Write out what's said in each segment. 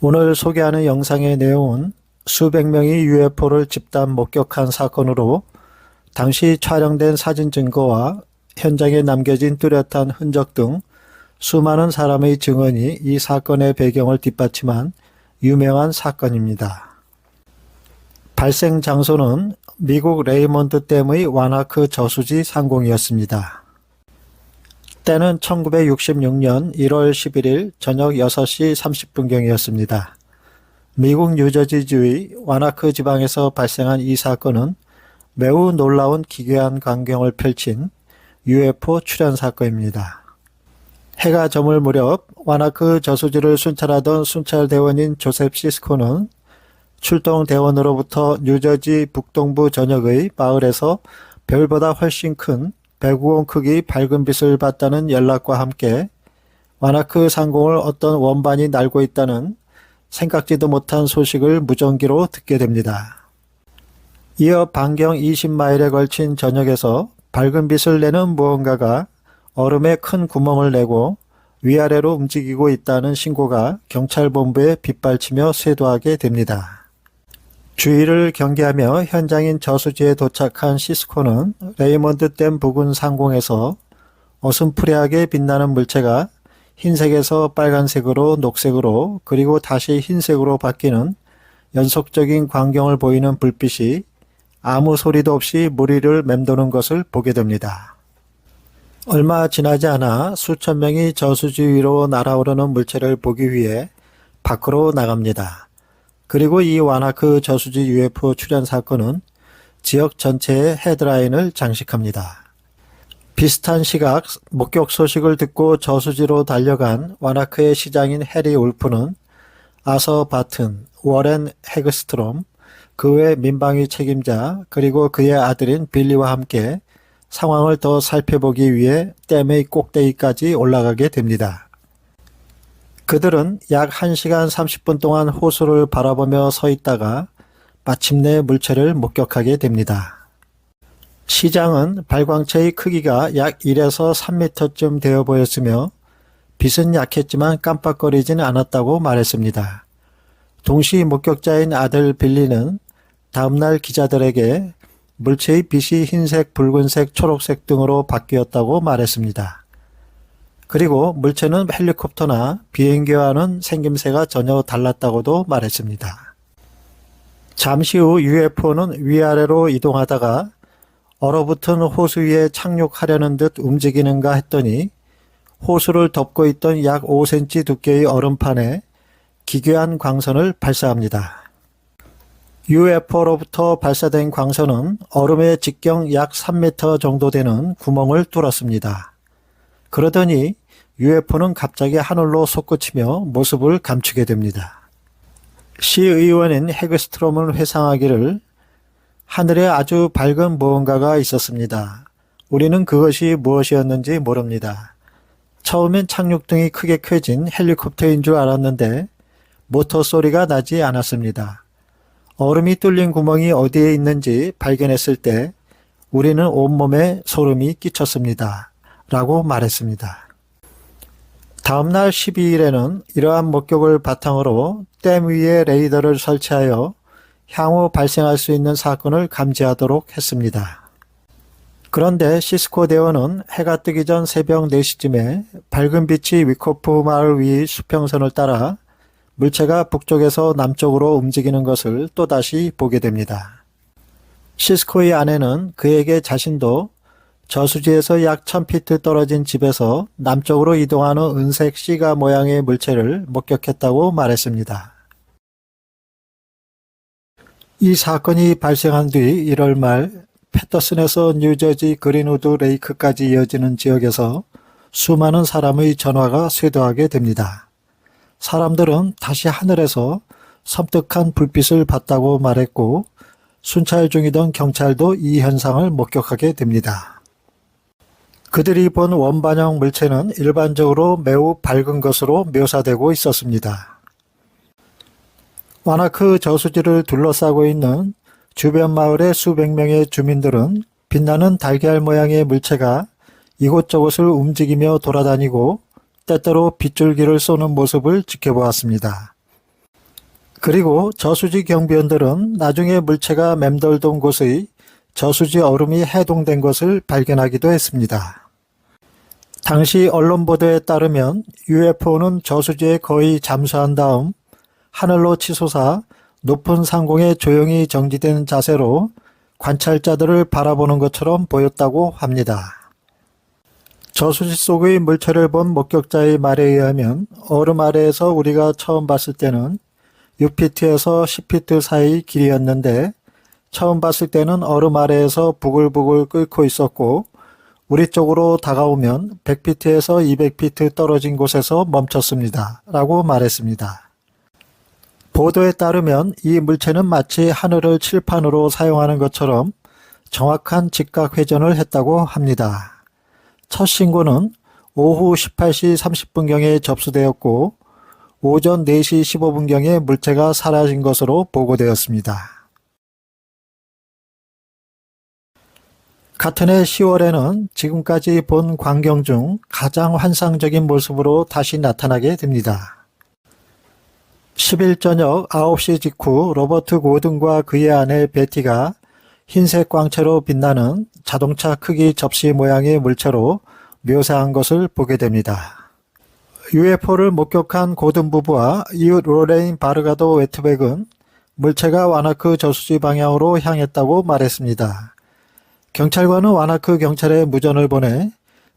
오늘 소개하는 영상의 내용은 수백 명이 UFO를 집단 목격한 사건으로 당시 촬영된 사진 증거와 현장에 남겨진 뚜렷한 흔적 등 수많은 사람의 증언이 이 사건의 배경을 뒷받침한 유명한 사건입니다. 발생 장소는 미국 레이먼드 댐의 와나크 저수지 상공이었습니다. 때는 1966년 1월 11일 저녁 6시 30분경이었습니다. 미국 뉴저지주의 와나크 지방에서 발생한 이 사건은 매우 놀라운 기괴한 광경을 펼친 UFO 출현 사건입니다. 해가 저물 무렵 와나크 저수지를 순찰하던 순찰대원인 조셉 시스코는 출동 대원으로부터 뉴저지 북동부 전역의 마을에서 별보다 훨씬 큰 배구공 크기 밝은 빛을 봤다는 연락과 함께 와나크 상공을 어떤 원반이 날고 있다는 생각지도 못한 소식을 무전기로 듣게 됩니다. 이어 반경 20마일에 걸친 전역에서 밝은 빛을 내는 무언가가 얼음에 큰 구멍을 내고 위아래로 움직이고 있다는 신고가 경찰본부에 빗발치며 쇄도하게 됩니다. 주의를 경계하며 현장인 저수지에 도착한 시스코는 레이먼드 댐 부근 상공에서 어슴푸레하게 빛나는 물체가 흰색에서 빨간색으로 녹색으로 그리고 다시 흰색으로 바뀌는 연속적인 광경을 보이는 불빛이 아무 소리도 없이 물 위를 맴도는 것을 보게 됩니다. 얼마 지나지 않아 수천 명이 저수지 위로 날아오르는 물체를 보기 위해 밖으로 나갑니다. 그리고 이 와나크 저수지 UFO 출현 사건은 지역 전체의 헤드라인을 장식합니다. 비슷한 시각 목격 소식을 듣고 저수지로 달려간 와나크의 시장인 해리 울프는 아서 바튼, 워렌 헤그스트롬, 그 외 민방위 책임자 그리고 그의 아들인 빌리와 함께 상황을 더 살펴보기 위해 댐의 꼭대기까지 올라가게 됩니다. 그들은 약 1시간 30분 동안 호수를 바라보며 서 있다가 마침내 물체를 목격하게 됩니다. 시장은 발광체의 크기가 약 1에서 3m쯤 되어 보였으며 빛은 약했지만 깜빡거리지는 않았다고 말했습니다. 동시 목격자인 아들 빌리는 다음날 기자들에게 물체의 빛이 흰색, 붉은색, 초록색 등으로 바뀌었다고 말했습니다. 그리고 물체는 헬리콥터나 비행기와는 생김새가 전혀 달랐다고도 말했습니다. 잠시 후 UFO는 위아래로 이동하다가 얼어붙은 호수 위에 착륙하려는 듯 움직이는가 했더니 호수를 덮고 있던 약 5cm 두께의 얼음판에 기괴한 광선을 발사합니다. UFO로부터 발사된 광선은 얼음의 직경 약 3m 정도 되는 구멍을 뚫었습니다. 그러더니 UFO는 갑자기 하늘로 솟구치며 모습을 감추게 됩니다. 시의원인 헤그스트롬은 회상하기를 하늘에 아주 밝은 무언가가 있었습니다. 우리는 그것이 무엇이었는지 모릅니다. 처음엔 착륙등이 크게 켜진 헬리콥터인 줄 알았는데 모터 소리가 나지 않았습니다. 얼음이 뚫린 구멍이 어디에 있는지 발견했을 때 우리는 온몸에 소름이 끼쳤습니다. 라고 말했습니다. 다음날 12일에는 이러한 목격을 바탕으로 댐 위에 레이더를 설치하여 향후 발생할 수 있는 사건을 감지하도록 했습니다. 그런데 시스코 대원은 해가 뜨기 전 새벽 4시쯤에 밝은 빛이 위코프 마을 위 수평선을 따라 물체가 북쪽에서 남쪽으로 움직이는 것을 또다시 보게 됩니다. 시스코의 아내는 그에게 자신도 저수지에서 약 1000피트 떨어진 집에서 남쪽으로 이동하는 은색 시가 모양의 물체를 목격했다고 말했습니다. 이 사건이 발생한 뒤 1월 말 패터슨에서 뉴저지 그린우드 레이크까지 이어지는 지역에서 수많은 사람의 전화가 쇄도하게 됩니다. 사람들은 다시 하늘에서 섬뜩한 불빛을 봤다고 말했고 순찰 중이던 경찰도 이 현상을 목격하게 됩니다. 그들이 본 원반형 물체는 일반적으로 매우 밝은 것으로 묘사되고 있었습니다. 와나크 저수지를 둘러싸고 있는 주변 마을의 수백 명의 주민들은 빛나는 달걀 모양의 물체가 이곳저곳을 움직이며 돌아다니고 때때로 빗줄기를 쏘는 모습을 지켜보았습니다. 그리고 저수지 경비원들은 나중에 물체가 맴돌던 곳의 저수지 얼음이 해동된 것을 발견하기도 했습니다. 당시 언론 보도에 따르면 UFO는 저수지에 거의 잠수한 다음 하늘로 치솟아 높은 상공에 조용히 정지된 자세로 관찰자들을 바라보는 것처럼 보였다고 합니다. 저수지 속의 물체를 본 목격자의 말에 의하면 얼음 아래에서 우리가 처음 봤을 때는 6피트에서 10피트 사이 길이였는데 처음 봤을 때는 얼음 아래에서 부글부글 끓고 있었고 우리 쪽으로 다가오면 100피트에서 200피트 떨어진 곳에서 멈췄습니다. 라고 말했습니다. 보도에 따르면 이 물체는 마치 하늘을 칠판으로 사용하는 것처럼 정확한 직각 회전을 했다고 합니다. 첫 신고는 오후 18시 30분경에 접수되었고 오전 4시 15분경에 물체가 사라진 것으로 보고되었습니다. 같은 해 10월에는 지금까지 본 광경 중 가장 환상적인 모습으로 다시 나타나게 됩니다. 10일 저녁 9시 직후 로버트 고든과 그의 아내 베티가 흰색 광채로 빛나는 자동차 크기 접시 모양의 물체로 묘사한 것을 보게 됩니다. UFO를 목격한 고든 부부와 이웃 로레인 바르가도 웨트백은 물체가 와나크 저수지 방향으로 향했다고 말했습니다. 경찰관은 와나크 경찰에 무전을 보내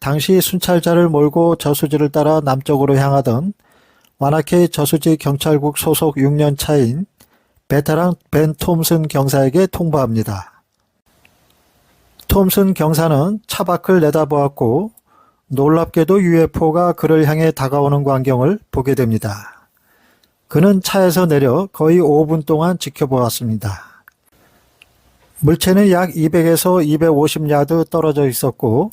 당시 순찰자를 몰고 저수지를 따라 남쪽으로 향하던 와나케 저수지 경찰국 소속 6년 차인 베테랑 벤 톰슨 경사에게 통보합니다. 톰슨 경사는 차 밖을 내다보았고 놀랍게도 UFO가 그를 향해 다가오는 광경을 보게 됩니다. 그는 차에서 내려 거의 5분 동안 지켜보았습니다. 물체는 약 200에서 250 야드 떨어져 있었고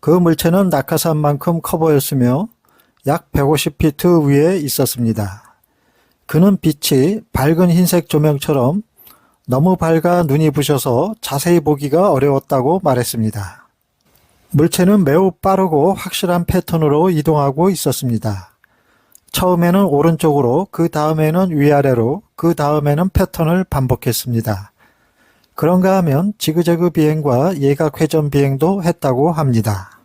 그 물체는 낙하산만큼 커 보였으며 약 150피트 위에 있었습니다. 그는 빛이 밝은 흰색 조명처럼 너무 밝아 눈이 부셔서 자세히 보기가 어려웠다고 말했습니다. 물체는 매우 빠르고 확실한 패턴으로 이동하고 있었습니다. 처음에는 오른쪽으로, 그 다음에는 위아래로, 그 다음에는 패턴을 반복했습니다. 그런가 하면 지그재그 비행과 예각 회전 비행도 했다고 합니다.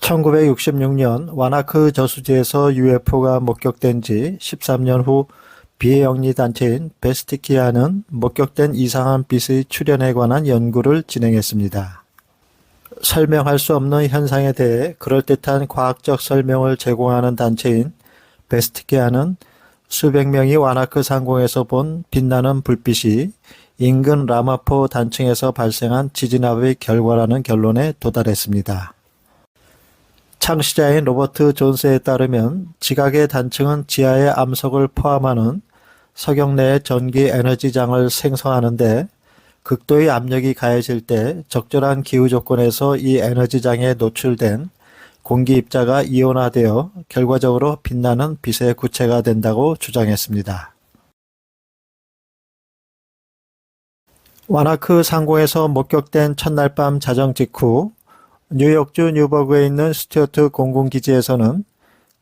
1966년 와나크 저수지에서 UFO가 목격된 지 13년 후 비영리 단체인 베스티키아는 목격된 이상한 빛의 출현에 관한 연구를 진행했습니다. 설명할 수 없는 현상에 대해 그럴듯한 과학적 설명을 제공하는 단체인 베스티키아는 수백 명이 와나크 상공에서 본 빛나는 불빛이 인근 라마포 단층에서 발생한 지진압의 결과라는 결론에 도달했습니다. 창시자인 로버트 존스에 따르면 지각의 단층은 지하의 암석을 포함하는 석영 내의 전기 에너지장을 생성하는데 극도의 압력이 가해질 때 적절한 기후 조건에서 이 에너지장에 노출된 공기 입자가 이온화되어 결과적으로 빛나는 빛의 구체가 된다고 주장했습니다. 와나크 상공에서 목격된 첫날 밤 자정 직후 뉴욕주 뉴버그에 있는 스튜어트 공군기지에서는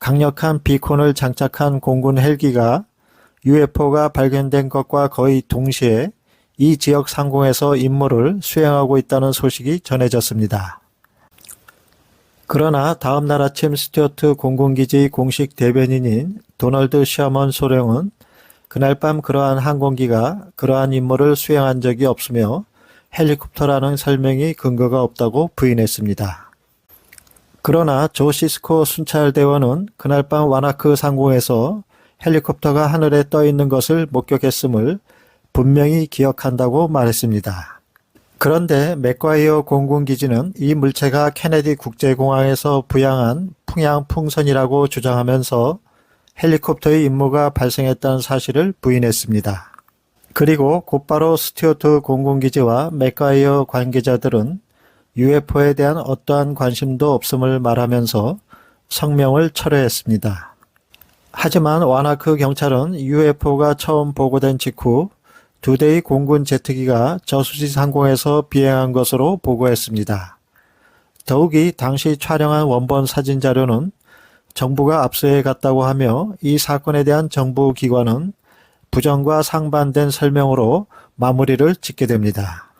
강력한 비콘을 장착한 공군 헬기가 UFO가 발견된 것과 거의 동시에 이 지역 상공에서 임무를 수행하고 있다는 소식이 전해졌습니다. 그러나 다음 날 아침 스튜어트 공군기지 공식 대변인인 도널드 셔먼 소령은 그날 밤 그러한 항공기가 그러한 임무를 수행한 적이 없으며 헬리콥터라는 설명이 근거가 없다고 부인했습니다. 그러나 조 시스코 순찰대원은 그날 밤 와나크 상공에서 헬리콥터가 하늘에 떠 있는 것을 목격했음을 분명히 기억한다고 말했습니다. 그런데 맥과이어 공군기지는 이 물체가 케네디 국제공항에서 부양한 풍양풍선이라고 주장하면서 헬리콥터의 임무가 발생했다는 사실을 부인했습니다. 그리고 곧바로 스튜어트 공군기지와 맥과이어 관계자들은 UFO에 대한 어떠한 관심도 없음을 말하면서 성명을 철회했습니다. 하지만 와나크 경찰은 UFO가 처음 보고된 직후 두 대의 공군 제트기가 저수지 상공에서 비행한 것으로 보고했습니다. 더욱이 당시 촬영한 원본 사진 자료는 정부가 압수해 갔다고 하며 이 사건에 대한 정부 기관은 부정과 상반된 설명으로 마무리를 짓게 됩니다.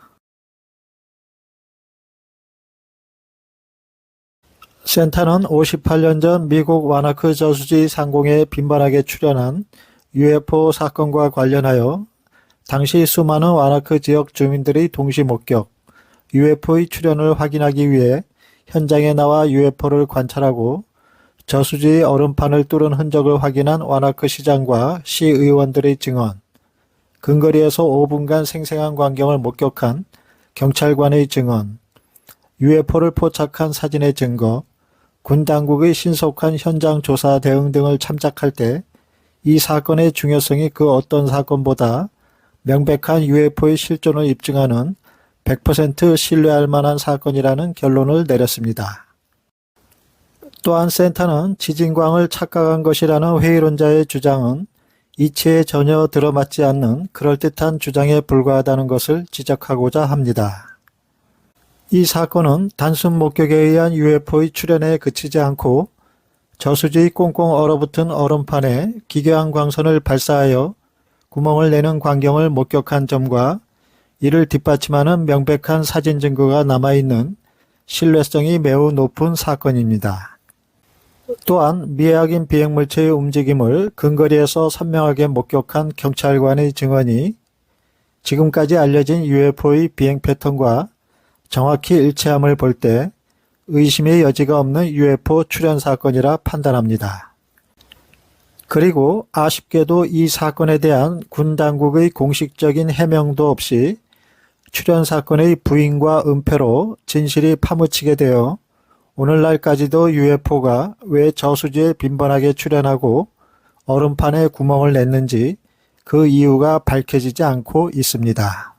센터는 58년 전 미국 와나크 저수지 상공에 빈번하게 출현한 UFO 사건과 관련하여 당시 수많은 와나크 지역 주민들이 동시 목격 UFO의 출현을 확인하기 위해 현장에 나와 UFO를 관찰하고 저수지 얼음판을 뚫은 흔적을 확인한 와나크 시장과 시의원들의 증언, 근거리에서 5분간 생생한 광경을 목격한 경찰관의 증언, UFO를 포착한 사진의 증거, 군 당국의 신속한 현장 조사 대응 등을 참작할 때 이 사건의 중요성이 그 어떤 사건보다 명백한 UFO의 실존을 입증하는 100% 신뢰할 만한 사건이라는 결론을 내렸습니다. 또한 센터는 지진광을 착각한 것이라는 회의론자의 주장은 이치에 전혀 들어맞지 않는 그럴듯한 주장에 불과하다는 것을 지적하고자 합니다. 이 사건은 단순 목격에 의한 UFO의 출현에 그치지 않고 저수지 꽁꽁 얼어붙은 얼음판에 기괴한 광선을 발사하여 구멍을 내는 광경을 목격한 점과 이를 뒷받침하는 명백한 사진 증거가 남아있는 신뢰성이 매우 높은 사건입니다. 또한 미해악인 비행물체의 움직임을 근거리에서 선명하게 목격한 경찰관의 증언이 지금까지 알려진 UFO의 비행 패턴과 정확히 일치함을 볼 때 의심의 여지가 없는 UFO 출현 사건이라 판단합니다. 그리고 아쉽게도 이 사건에 대한 군 당국의 공식적인 해명도 없이 출현 사건의 부인과 은폐로 진실이 파묻히게 되어 오늘날까지도 UFO가 왜 저수지에 빈번하게 출현하고 얼음판에 구멍을 냈는지 그 이유가 밝혀지지 않고 있습니다.